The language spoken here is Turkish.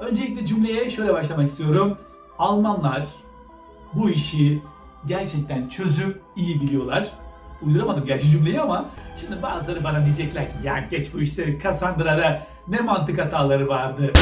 Öncelikle cümleye şöyle başlamak istiyorum. Almanlar bu işi gerçekten çözüp iyi biliyorlar. Uyduramadım gerçi cümleyi ama şimdi bazıları bana diyecekler ki ya geç bu işleri Cassandra'da ne mantık hataları vardı.